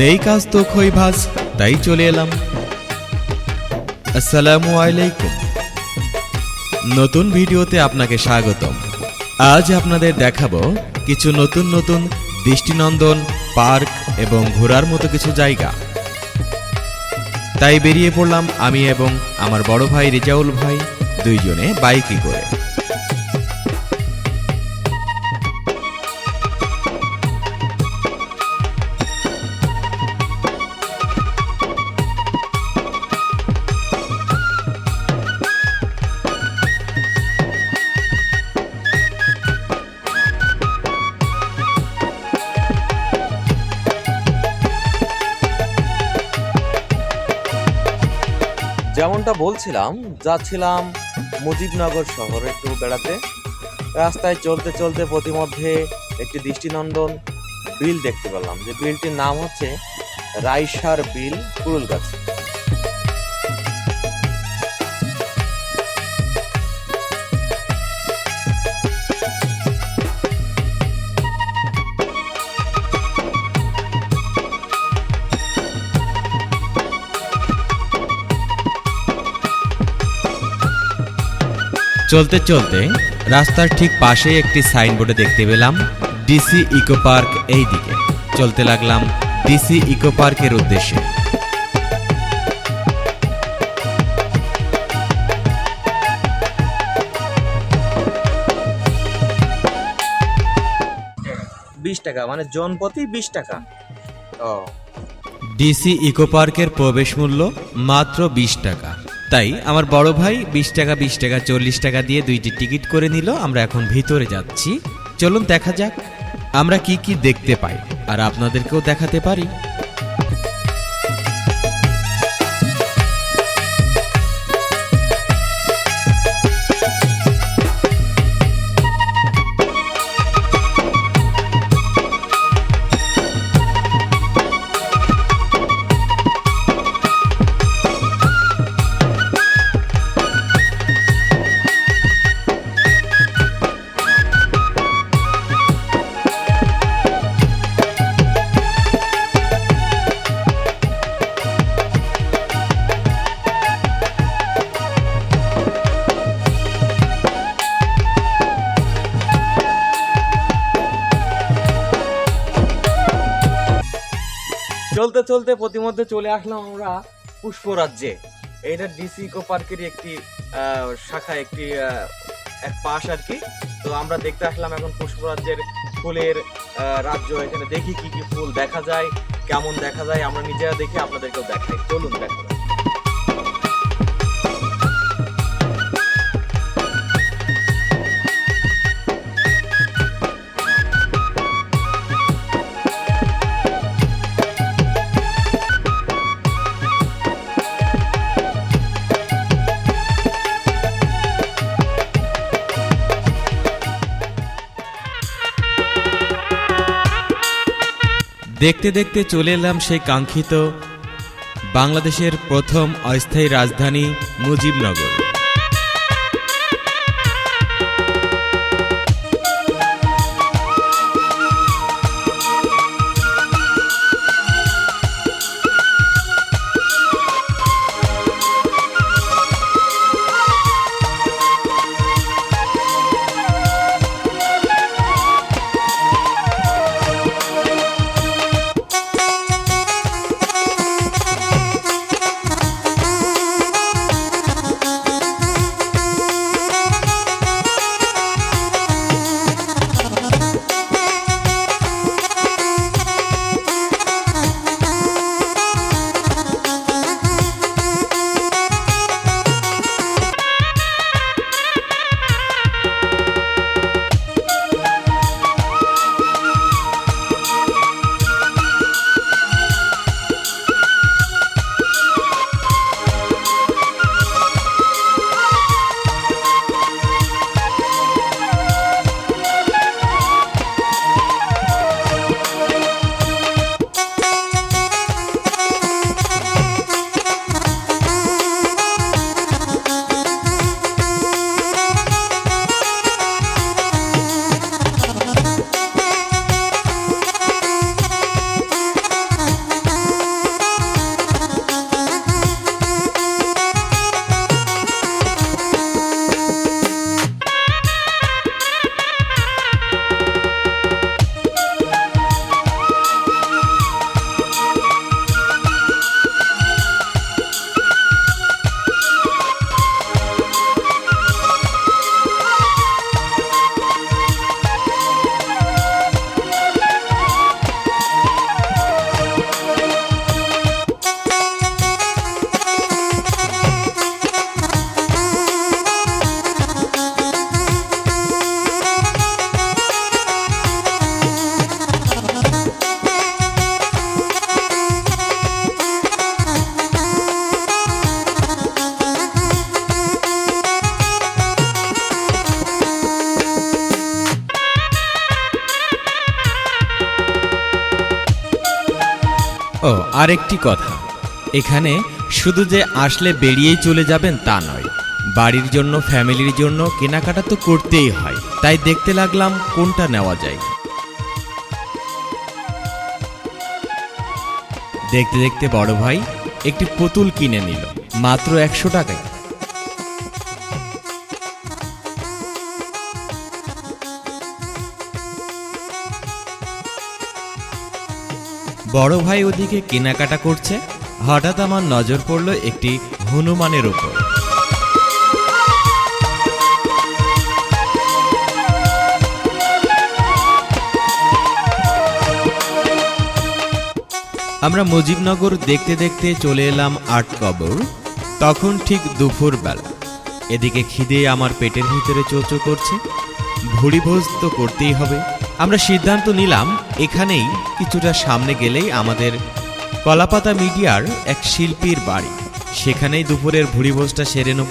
নেই কাজ তো খই ভাজ, তাই চলে এলাম। আসসালামু আলাইকুম। নতুন ভিডিওতে আপনাকে স্বাগতম। আজ আপনাদের দেখাবো কিছু নতুন নতুন দৃষ্টিনন্দন, পার্ক এবং ঘোরার মতো কিছু জায়গা। তাই বেরিয়ে পড়লাম আমি এবং আমার বড় ভাই রেজাউল ভাই, দুইজনে বাইকে করে। যেমনটা বলছিলাম, যাচ্ছিলাম মুজিবনগর শহরে একটু বেড়াতে। রাস্তায় চলতে চলতে প্রতিমধ্যে একটি দৃষ্টিনন্দন বিল দেখতে পেলাম, যে বিলটির নাম হচ্ছে রাইসার বিল কুড়ুলগাছ চলতে চলতে রাস্তার ঠিক পাশেই একটি সাইনবোর্ডে দেখতে পেলাম ডিসি ইকো পার্ক এই দিকে চলতে লাগলাম ডিসি ইকো পার্কের উদ্দেশ্যে। বিশ টাকা মানে বিশ টাকা। ও। ডিসি ইকো পার্কের প্রবেশ মূল্য মাত্র বিশ টাকা। তাই আমার বড় ভাই বিশ টাকা বিশ টাকা, চল্লিশ টাকা দিয়ে দুইটি টিকিট করে নিল। আমরা এখন ভিতরে যাচ্ছি। চলুন দেখা যাক, আমরা কি কি দেখতে পাই, আর আপনাদেরকেও দেখাতে পারি। চলতে চলতে প্রতিমধ্যে চলে আসলাম আমরা পুষ্পরাজ্যে এটা ডিসি ইকো পার্কের একটি শাখা, একটি এক পাশ আর কি। তো আমরা দেখতে আসলাম এখন পুষ্পরাজ্যের ফুলের রাজ্য। এখানে দেখি কি কি ফুল দেখা যায়, কেমন দেখা যায়, আমরা নিজেরা দেখি আপনাদেরকেও দেখাই। চলুন দেখা দেখতে দেখতে চলে এলাম সেই কাঙ্ক্ষিত বাংলাদেশের প্রথম অস্থায়ী রাজধানী মুজিবনগর। আরেকটি কথা। এখানে শুধু যে আসলে বেরিয়েই চলে যাবেন তা নয়, বাড়ির জন্য, ফ্যামিলির জন্য কেনাকাটা তো করতেই হয়। তাই দেখতে লাগলাম কোনটা নেওয়া যায়। দেখতে দেখতে বড় ভাই একটি পুতুল কিনে নিল, মাত্র একশো টাকায়। বড় ভাই ওদিকে কেনাকাটা করছে। হঠাৎ আমার নজর পড়ল একটি হনুমানের উপর আমরা মুজিবনগর দেখতে দেখতে চলে এলাম আট কবর। তখন ঠিক দুপুর বেলা এদিকে খিদে আমার পেটের ভিতরে চোচো করছে। ভুড়ি ভোজ তো করতেই হবে। আমরা সিদ্ধান্ত নিলাম, এখানেই কিছুটা সামনে গেলেই আমাদের কলাপাতা মিডিয়ার এক শিল্পীর বাড়ি। সেখানেই দুপুরের ভুড়ি ভোজটা সেরে নেব।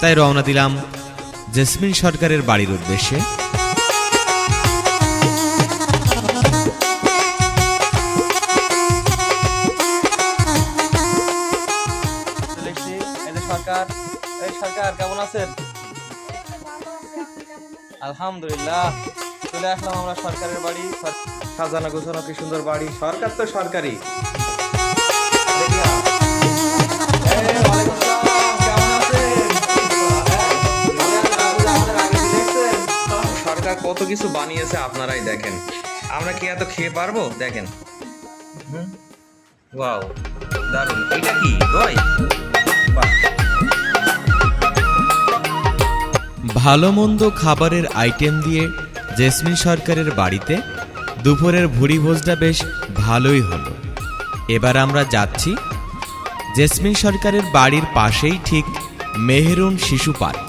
তাই রওনা দিলাম জেসমিন সরকারের বাড়ির উদ্দেশ্যে। সরকার, কেমন আছেন? আলহামদুলিল্লাহ। চলে আসলাম আমরা সরকারের বাড়ি। সাজানো গোছানো কি সুন্দর বাড়ি? সরকার তো সরকারি? সরকার কত কিছু বানিয়েছে আপনারাই দেখেন। আমরা কি এত খেয়ে পারব? দেখেন। ওয়াও দারুণ। এটা কি? দই? বাহ। ভালো মন্দ খাবারের আইটেম দিয়ে জেসমিন সরকারের বাড়িতে দুপুরের ভুড়ি ভোজটা বেশ ভালোই হলো। এবার আমরা যাচ্ছি জেসমিন সরকারের বাড়ির পাশেই ঠিক মেহেরুন শিশু পার্ক।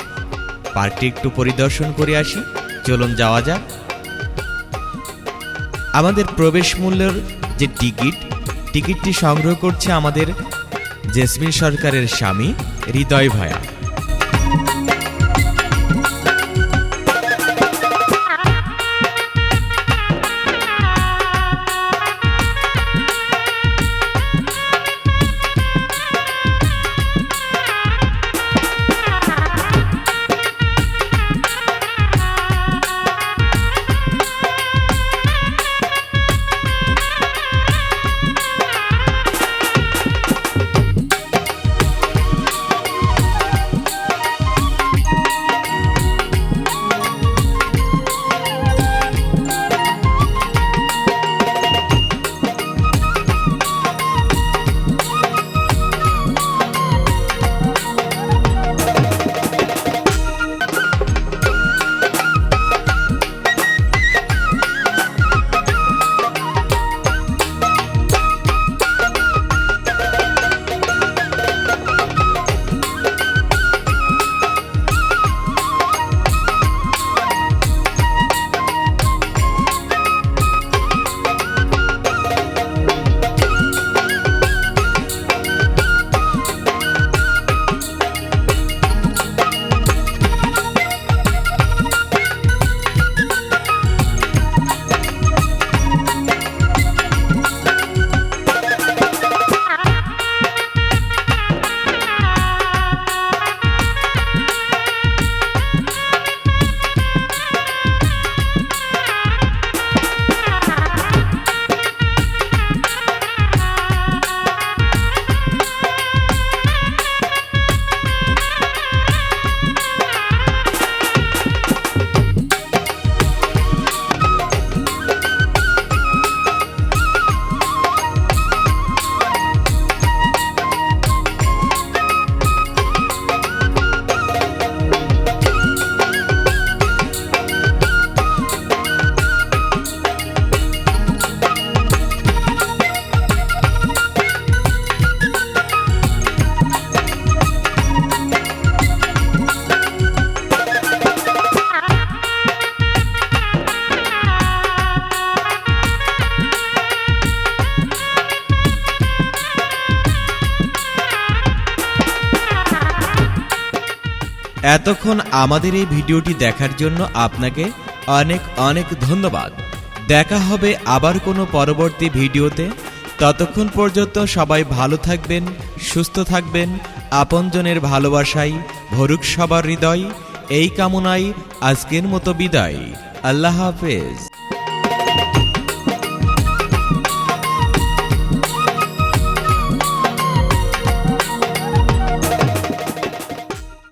পার্কটি একটু পরিদর্শন করে আসি। চলুন যাওয়া যাক। আমাদের প্রবেশ মূল্যের যে টিকিট, টিকিটটি সংগ্রহ করছে আমাদের জেসমিন সরকারের স্বামী হৃদয় ভয়া। আমাদের এই ভিডিওটি দেখার জন্য আপনাকে অনেক অনেক ধন্যবাদ। দেখা হবে আবার কোনো পরবর্তী ভিডিওতে। ততক্ষণ পর্যন্ত সবাই ভালো থাকবেন, সুস্থ থাকবেন, আপনজনের ভালোবাসাই ভরুক সবার হৃদয়। এই কামনায় আজকের মতো বিদায়। আল্লাহ হাফেজ।